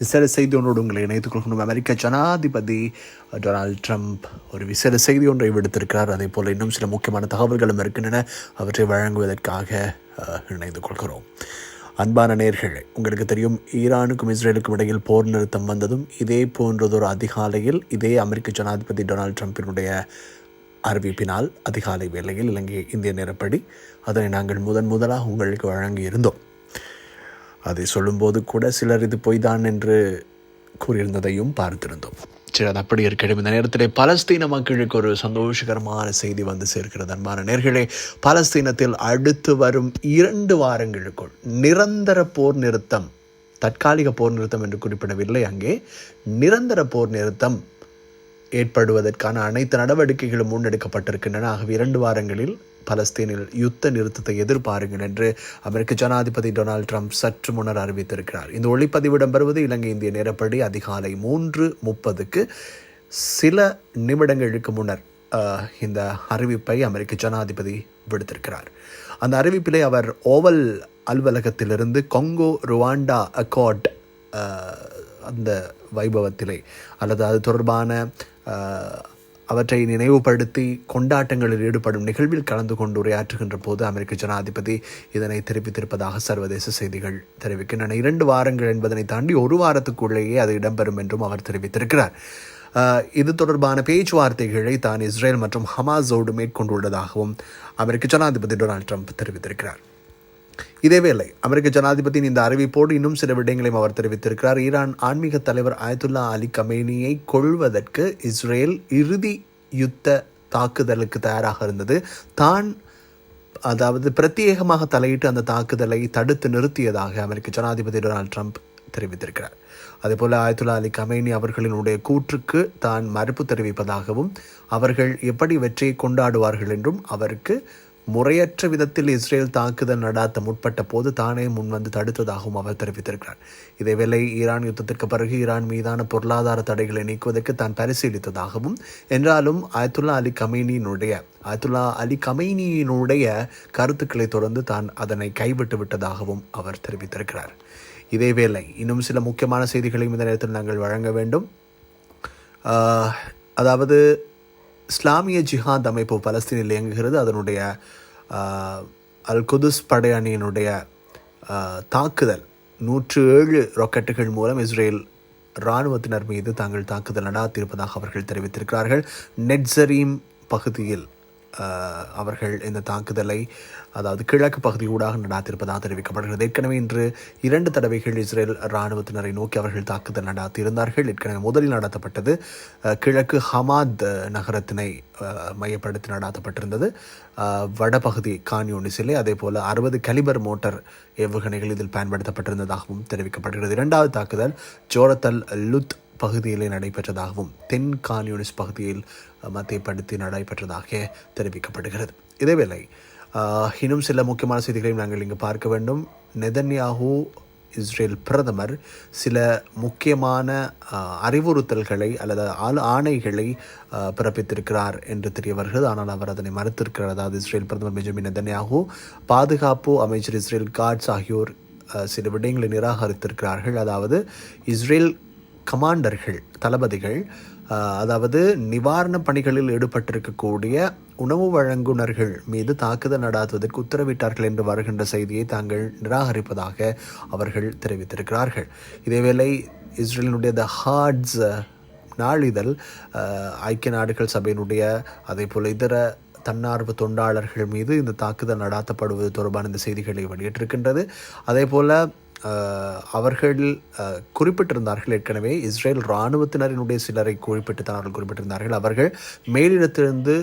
விசேட செய்தி ஒன்றோடு உங்களை இணைத்துக் கொள்கணும் அமெரிக்க ஜனாதிபதி டொனால்ட் ட்ரம்ப் ஒரு விசேட செய்தி ஒன்றை விடுத்திருக்கிறார். அதே போல் இன்னும் சில முக்கியமான தகவல்களும் இருக்கின்றன. அவற்றை வழங்குவதற்காக இணைந்து கொள்கிறோம். அன்பான நேர்களே உங்களுக்கு தெரியும் ஈரானுக்கும் இஸ்ரேலுக்கும் இடையில் போர் நிறுத்தம் வந்ததும் இதே போன்றதொரு அதிகாலையில் இதே அமெரிக்க ஜனாதிபதி டொனால்ட் ட்ரம்பினுடைய அறிவிப்பினால் அதிகாலை வேளையில் இலங்கை இந்திய நேரப்படி அதனை நாங்கள் முதன் முதலாக உங்களுக்கு வழங்கியிருந்தோம். அதை சொல்லும்போது கூட சிலர் இது பொய்தான் என்று கூறியிருந்ததையும் பார்த்திருந்தோம். சரி அது அப்படி இருக்கட்டும். இந்த நேரத்தில் பலஸ்தீன மக்களுக்கு ஒரு சந்தோஷகரமான செய்தி வந்து சேர்க்கிறது. அன்பான நேர்களே பலஸ்தீனத்தில் அடுத்து வரும் இரண்டு வாரங்களுக்குள் நிரந்தர போர் நிறுத்தம் தற்காலிக போர் நிறுத்தம் என்று குறிப்பிடவில்லை. அங்கே நிரந்தர போர் நிறுத்தம் ஏற்படுவதற்கான அனைத்து நடவடிக்கைகளும் முன்னெடுக்கப்பட்டிருக்கின்றன. ஆகவே இரண்டு வாரங்களில் பலஸ்தீனில் யுத்த நிறுத்தத்தை எதிர்பாருங்கள் என்று அமெரிக்க ஜனாதிபதி டொனால்ட் ட்ரம்ப் சற்று முன்னர் அறிவித்திருக்கிறார். இந்த ஒளிப்பதிவு இடம்பெறுவது இலங்கை இந்திய நேரப்படி அதிகாலை மூன்று முப்பதுக்கு. சில நிமிடங்களுக்கு முன்னர் இந்த அறிவிப்பை அமெரிக்க ஜனாதிபதி விடுத்திருக்கிறார். அந்த அறிவிப்பிலே அவர் ஓவல் அலுவலகத்திலிருந்து கொங்கோ ருவாண்டா அக்கார்ட் அந்த வைபவத்திலே அல்லது அது தொடர்பான அவற்றை நினைவுபடுத்தி கொண்டாட்டங்களில் ஈடுபடும் நிகழ்வில் கலந்து கொண்டு உரையாற்றுகின்ற போது அமெரிக்க ஜனாதிபதி இதனை தெரிவித்திருப்பதாக சர்வதேச செய்திகள் தெரிவிக்கின்றன. இரண்டு வாரங்கள் என்பதனை தாண்டி ஒரு வாரத்துக்குள்ளேயே அது இடம்பெறும் என்றும் அவர் தெரிவித்திருக்கிறார். இது தொடர்பான பேச்சுவார்த்தைகளை தான் இஸ்ரேல் மற்றும் ஹமாஸோடு மேற்கொண்டுள்ளதாகவும் அமெரிக்க ஜனாதிபதி டொனால்ட் ட்ரம்ப் தெரிவித்திருக்கிறார். இதேவேளை அமெரிக்க ஜனாதிபதியின் இந்த அறிவிப்போடு இன்னும் சில விடயங்களையும் அவர் தெரிவித்திருக்கிறார். ஈரான் ஆன்மீக தலைவர் ஆயத்துல்லா அலி கமேனியை கொள்வதற்கு இஸ்ரேல் இறுதி யுத்த தாக்குதலுக்கு தயாராக இருந்தது. தான் அதாவது பிரத்யேகமாக தலையிட்டு அந்த தாக்குதலை தடுத்து நிறுத்தியதாக அமெரிக்க ஜனாதிபதி டொனால்ட் ட்ரம்ப் தெரிவித்திருக்கிறார். அதேபோல் ஆயத்துல்லா அலி கமேனி அவர்களினுடைய கூற்றுக்கு தான் மறுப்பு தெரிவிப்பதாகவும் அவர்கள் எப்படி வெற்றியை கொண்டாடுவார்கள் என்றும் அவருக்கு முறையற்ற விதத்தில் இஸ்ரேல் தாக்குதல் நடாத்த முற்பட்ட போது தானே முன்வந்து தடுத்ததாகவும் அவர் தெரிவித்திருக்கிறார். இதேவேளை ஈரான் யுத்தத்திற்கு பிறகு ஈரான் மீதான பொருளாதார தடைகளை நீக்குவதற்கு தான் பரிசீலித்ததாகவும் என்றாலும் ஆயத்துல்லா அலி கமேனியினுடைய ஆயத்துல்லா அலி கமைனியினுடைய கருத்துக்களை தொடர்ந்து தான் அதனை கைவிட்டு விட்டதாகவும் அவர் தெரிவித்திருக்கிறார். இதேவேளை இன்னும் சில முக்கியமான செய்திகளையும் இந்த நேரத்தில் நாங்கள் வழங்க வேண்டும். அதாவது இஸ்லாமிய ஜிஹாத் அமைப்பு பலஸ்தீனில் இயங்குகிறது. அதனுடைய அல் குதுஸ் படையணியினுடைய தாக்குதல். நூற்று ஏழு ராக்கெட்டுகள் மூலம் இஸ்ரேல் இராணுவத்தினர் மீது தாங்கள் தாக்குதல் நடாத்தியிருப்பதாக அவர்கள் தெரிவித்திருக்கிறார்கள். நெட்ஸரீம் பகுதியில் அவர்கள் இந்த தாக்குதலை அதாவது கிழக்கு பகுதி ஊடாக நடாத்திருப்பதாக தெரிவிக்கப்படுகிறது. ஏற்கனவே இன்று இரண்டு தடவைகள் இஸ்ரேல் இராணுவத்தினரை நோக்கி அவர்கள் தாக்குதல் நடாத்தியிருந்தார்கள் ஏற்கனவே முதலில் நடத்தப்பட்டது கிழக்கு ஹமாத் நகரத்தினை மையப்படுத்தி நடாத்தப்பட்டிருந்தது. வடபகுதி கான்யூனிஸிலே அதே போல் அறுபது கலிபர் மோட்டார் ஏவுகணைகள் இதில் பயன்படுத்தப்பட்டிருந்ததாகவும் தெரிவிக்கப்படுகிறது. இரண்டாவது தாக்குதல் ஜோரத்தல் லுத் பகுதியிலே நடைபெற்றதாகவும் தென் கான்யூனிஸ்ட் பகுதியில் மத்தியப்படுத்தி நடைபெற்றதாக தெரிவிக்கப்படுகிறது. இதேவேளை இன்னும் சில முக்கியமான செய்திகளையும் நாங்கள் இங்கு பார்க்க வேண்டும். நெதன்யாஹூ இஸ்ரேல் பிரதமர் சில முக்கியமான அறிவுறுத்தல்களை அல்லது ஆள் ஆணைகளை பிறப்பித்திருக்கிறார் என்று தெரிய வருகிறது ஆனால் அவர் அதனை மறுத்திருக்கிறார். அதாவது இஸ்ரேல் பிரதமர் பெஞ்சமின் நெதன்யாஹூ பாதுகாப்பு அமைச்சர் இஸ்ரேல் காட்ஸ் ஆகியோர் சில விடயங்களை நிராகரித்திருக்கிறார்கள். அதாவது இஸ்ரேல் கமாண்டர்கள் தளபதிகள் அதாவது நிவாரணப் பணிகளில் ஈடுபட்டிருக்கக்கூடிய உணவு வழங்குனர்கள் மீது தாக்குதல் நடாத்துவதற்கு உத்தரவிட்டார்கள் என்று வருகின்ற செய்தியை தாங்கள் நிராகரிப்பதாக அவர்கள் தெரிவித்திருக்கிறார்கள். இதேவேளை இஸ்ரேலினுடைய த ஹார்ட்ஸ் நாளிதழ் ஐக்கிய நாடுகள் சபையினுடைய அதே போல் இதர தன்னார்வ தொண்டாளர்கள் மீது இந்த தாக்குதல் நடாத்தப்படுவது தொடர்பான இந்த செய்திகளை வெளியிட்டிருக்கின்றது. அதே போல் அவர்கள் குறிப்பிட்டிருந்தார்கள் ஏற்கனவே இஸ்ரேல் இராணுவத்தினரினுடைய சிலரை குறிப்பிட்டு தான் அவர்கள் குறிப்பிட்டிருந்தார்கள். அவர்கள் மேலிடத்திலிருந்து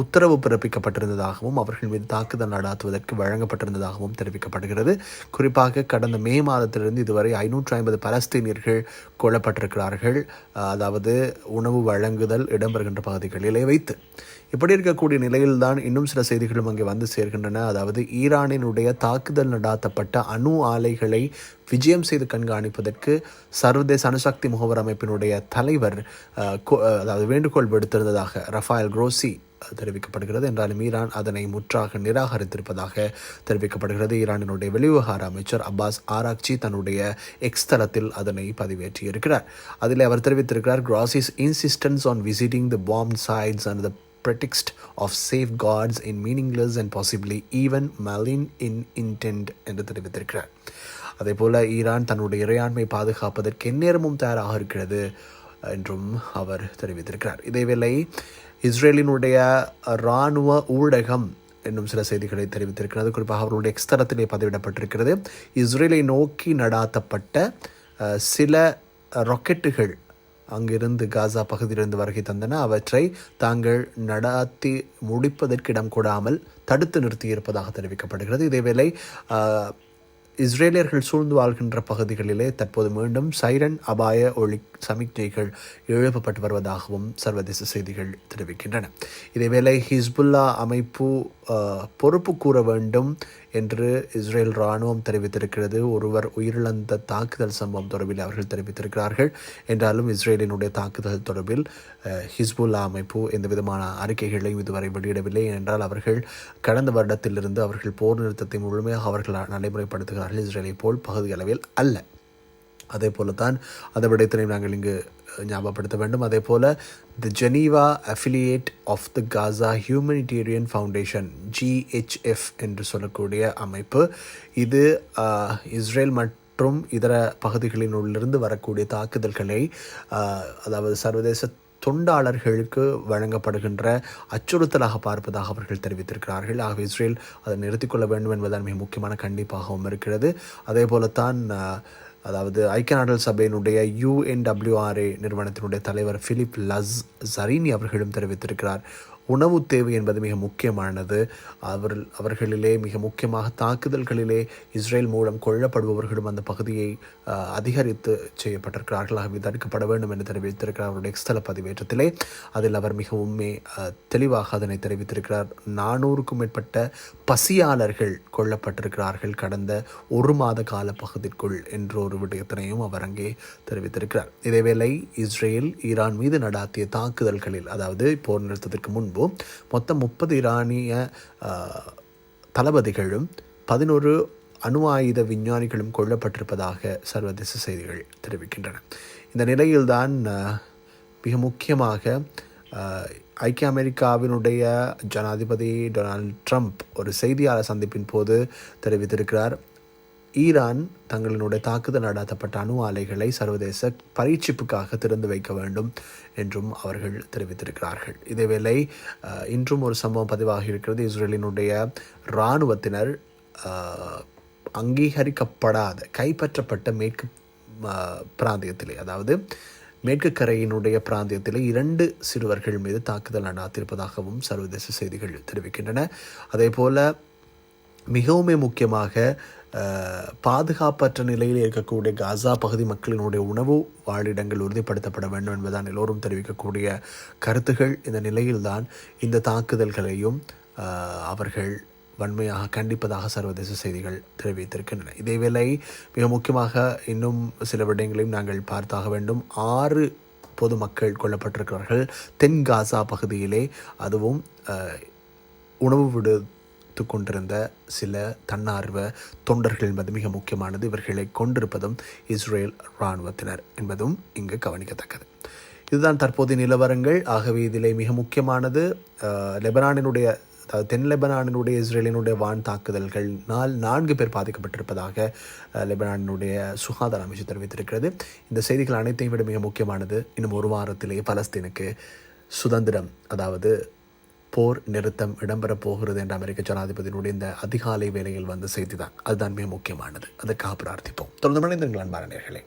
உத்தரவு பிறப்பிக்கப்பட்டிருந்ததாகவும் அவர்கள் மீது தாக்குதல் நடாத்துவதற்கு வழங்கப்பட்டிருந்ததாகவும் தெரிவிக்கப்படுகிறது. குறிப்பாக கடந்த மே மாதத்திலிருந்து இதுவரை ஐநூற்று ஐம்பது பலஸ்தீனியர்கள் கொல்லப்பட்டிருக்கிறார்கள். அதாவது உணவு வழங்குதல் இடம்பெறுகின்ற பகுதிகளிலே வைத்து. இப்படி இருக்கக்கூடிய நிலையில்தான் இன்னும் சில செய்திகளும் அங்கே வந்து சேர்கின்றன. அதாவது ஈரானினுடைய தாக்குதல் நடாத்தப்பட்ட அணு ஆலைகளை விஜயம் செய்து கண்காணிப்பதற்கு சர்வதேச அணுசக்தி முகவர் அமைப்பினுடைய தலைவர் கோ- அதாவது வேண்டுகோள் விடுத்திருந்ததாக ரஃபாயல் குரோசி தெரிவிக்கப்படுகிறது. என்றாலும் ஈரான் அதனை முற்றாக நிராகரித்திருப்பதாக தெரிவிக்கப்படுகிறது. ஈரானினுடைய வெளிவிவகார அமைச்சர் அப்பாஸ் ஆராக்சி தன்னுடைய எக்ஸ் தளத்தில் அதனை பதிவேற்றியிருக்கிறார். அதில் அவர் தெரிவித்திருக்கிறார் crass insistence on visiting the bomb sites and the pretext of safeguards in meaningless and possibly even malign in intent என்று தெரிவித்திருக்கிறார். அதே போல ஈரான் தன்னுடைய இறையாண்மை பாதுகாப்பதற்கு எந்நேரமும் தயாராக இருக்கிறது என்றும் அவர் தெரிவித்திருக்கிறார். இதேவேளை இஸ்ரேலினுடைய இராணுவ ஊடகம் என்னும் சில செய்திகளை தெரிவித்திருக்கிறது. குறிப்பாக அவர்களுடைய எக்ஸ்தரத்திலே பதிவிடப்பட்டிருக்கிறது. இஸ்ரேலை நோக்கி நடாத்தப்பட்ட சில ராக்கெட்டுகள் அங்கிருந்து காசா பகுதியிலிருந்து வருகை தந்தன. அவற்றை தாங்கள் நடாத்தி முடிப்பதற்கு இடம் கூடாமல் தடுத்து நிறுத்தியிருப்பதாக தெரிவிக்கப்படுகிறது. இதேவேளை இஸ்ரேலியர்கள் சூழ்ந்து வாழ்கின்ற பகுதிகளிலே தற்போது மீண்டும் சைரன் அபாய ஒளி சமிக்ஞைகள் எழுப்பப்பட்டு வருவதாகவும் சர்வதேச செய்திகள் தெரிவிக்கின்றன. இதேவேளை ஹிஸ்புல்லா அமைப்பு பொறுப்பு கூற வேண்டும் என்று இஸ்ரேல் இராணுவம் தெரிவித்திருக்கிறது. ஒருவர் உயிரிழந்த தாக்குதல் சம்பவம் தொடர்பில் அவர்கள் தெரிவித்திருக்கிறார்கள். என்றாலும் இஸ்ரேலினுடைய தாக்குதல் தொடர்பில் ஹிஸ்புல்லா அமைப்பு எந்த விதமான அறிக்கைகளையும் இதுவரை வெளியிடவில்லை. என்றால் அவர்கள் கடந்த வருடத்திலிருந்து அவர்கள் போர் நிறுத்தத்தை முழுமையாக அவர்கள் நடைமுறைப்படுத்துகிறார்கள். இஸ்ரேலை போல் பகுதி அளவில் அல்ல. அதே போல தான் அந்த விடயத்தினை நாங்கள் இங்கு ஞாபகப்படுத்த வேண்டும். அதே போல் the Geneva affiliate of the Gaza humanitarian foundation GHF என்று சொல்லக்கூடிய அமைப்பு. இது இஸ்ரேல் மற்றும் இதர பகுதிகளினுள்ளிருந்து வரக்கூடிய தாக்குதல்களை அதாவது சர்வதேச தொண்டாளர்களுக்கு வழங்கப்படுகின்ற அச்சுறுத்தலாக பார்ப்பதாக அவர்கள் தெரிவித்திருக்கிறார்கள். ஆகவே இஸ்ரேல் அதை நிறுத்திக்கொள்ள வேண்டும் என்பதுதான் மிக முக்கியமான கண்டிப்பாகவும் இருக்கிறது. அதே போலத்தான் அதாவது ஐக்கிய நாடுகள் சபையினுடைய யூஎன்டபிள்யூஆர்ஏ நிறுவனத்தினுடைய தலைவர் பிலிப் லஸ் ஜரீனி அவர்களும் தெரிவித்திருக்கிறார். உணவு தேவை என்பது மிக முக்கியமானது. அவர் அவர்களிலே மிக முக்கியமாக தாக்குதல்களிலே இஸ்ரேல் மூலம் கொல்லப்படுபவர்களும் அந்த பகுதியை அதிகரித்து செய்யப்பட்டிருக்கிறார்கள். ஆகவே தடுக்கப்பட வேண்டும் என்று தெரிவித்திருக்கிறார். அவருடைய எக்ஸ்தல பதிவேற்றத்திலே அதில் அவர் மிகவுமே தெளிவாக அதனை தெரிவித்திருக்கிறார். நானூறுக்கும் மேற்பட்ட பசியாளர்கள் கொல்லப்பட்டிருக்கிறார்கள் கடந்த ஒரு மாத கால பகுதிக்குள் என்ற ஒரு விடயத்தினையும் அவர் அங்கே தெரிவித்திருக்கிறார். இதேவேளை இஸ்ரேல் ஈரான் மீது நடாத்திய தாக்குதல்களில் அதாவது போர் நிறுத்தத்திற்கு முன்பு மொத்தம் முப்பது இரானிய தளபதிகளும் பதினொரு அணு ஆயுத விஞ்ஞானிகளும் கொல்லப்பட்டிருப்பதாக சர்வதேச செய்திகள் தெரிவிக்கின்றன. இந்த நிலையில்தான் மிக முக்கியமாக ஐக்கிய அமெரிக்காவினுடைய ஜனாதிபதி டொனால்ட் ட்ரம்ப் ஒரு செய்தியாளர் சந்திப்பின் போது தெரிவித்திருக்கிறார். ஈரான் தங்களினுடைய தாக்குதல் நடாத்தப்பட்ட அணு ஆலைகளை சர்வதேச பரீட்சிப்புக்காக திறந்து வைக்க வேண்டும் என்றும் அவர்கள் தெரிவித்திருக்கிறார்கள். இதேவேளை இன்றும் ஒரு சம்பவம் பதிவாகி இருக்கிறது. இஸ்ரேலினுடைய இராணுவத்தினர் அங்கீகரிக்கப்படாத கைப்பற்றப்பட்ட மேற்கு பிராந்தியத்திலே அதாவது மேற்கு கரையினுடைய பிராந்தியத்திலே இரண்டு சிறுவர்கள் மீது தாக்குதல் நடாத்திருப்பதாகவும் சர்வதேச செய்திகள் தெரிவிக்கின்றன. அதே போல மிகவுமே முக்கியமாக பாதுகாப்பற்ற நிலையில் இருக்கக்கூடிய காசா பகுதி மக்களினுடைய உணவு வாழிடங்கள் உறுதிப்படுத்தப்பட வேண்டும் என்பதுதான் எல்லோரும் தெரிவிக்கக்கூடிய கருத்துகள். இந்த நிலையில்தான் இந்த தாக்குதல்களையும் அவர்கள் வன்மையாக கண்டிப்பதாக சர்வதேச செய்திகள் தெரிவித்திருக்கின்றன. இதேவேளை மிக முக்கியமாக இன்னும் சில விடயங்களையும் நாங்கள் பார்த்தாக வேண்டும். ஆறு பொதுமக்கள் கொல்லப்பட்டிருக்கிறார்கள். தென் காசா பகுதியிலே. அதுவும் உணவு விடு வைத்து கொண்டிருந்த சில தன்னார்வ தொண்டர்கள் என்பது மிக முக்கியமானது. இவர்களை கொண்டிருப்பதும் இஸ்ரேல் இராணுவத்தினர் என்பதும் இங்கு கவனிக்கத்தக்கது. இதுதான் தற்போதைய நிலவரங்கள். ஆகவே இதிலே மிக முக்கியமானது லெபனானினுடைய அதாவது தென் லெபனானினுடைய இஸ்ரேலினுடைய வான் தாக்குதல்கள். நாள் நான்கு பேர் பாதிக்கப்பட்டிருப்பதாக லெபனானினுடைய சுகாதார அமைச்சு தெரிவித்திருக்கிறது. இந்த செய்திகள் அனைத்தையும் விட மிக முக்கியமானது இன்னும் ஒரு வாரத்திலேயே பலஸ்தீனுக்கு சுதந்திரம் அதாவது போர் நிறுத்தம் இடம்பெறப் போகிறது என்ற அமெரிக்க ஜனாதிபதியினுடைய இந்த அதிகாலை வேளையில் வந்த செய்தி தான் அதுதான் மிக முக்கியமானது. அதற்காக பிரார்த்திப்போம். தொடர்ந்து மனிதர்கள் அன்பான நேர்களே.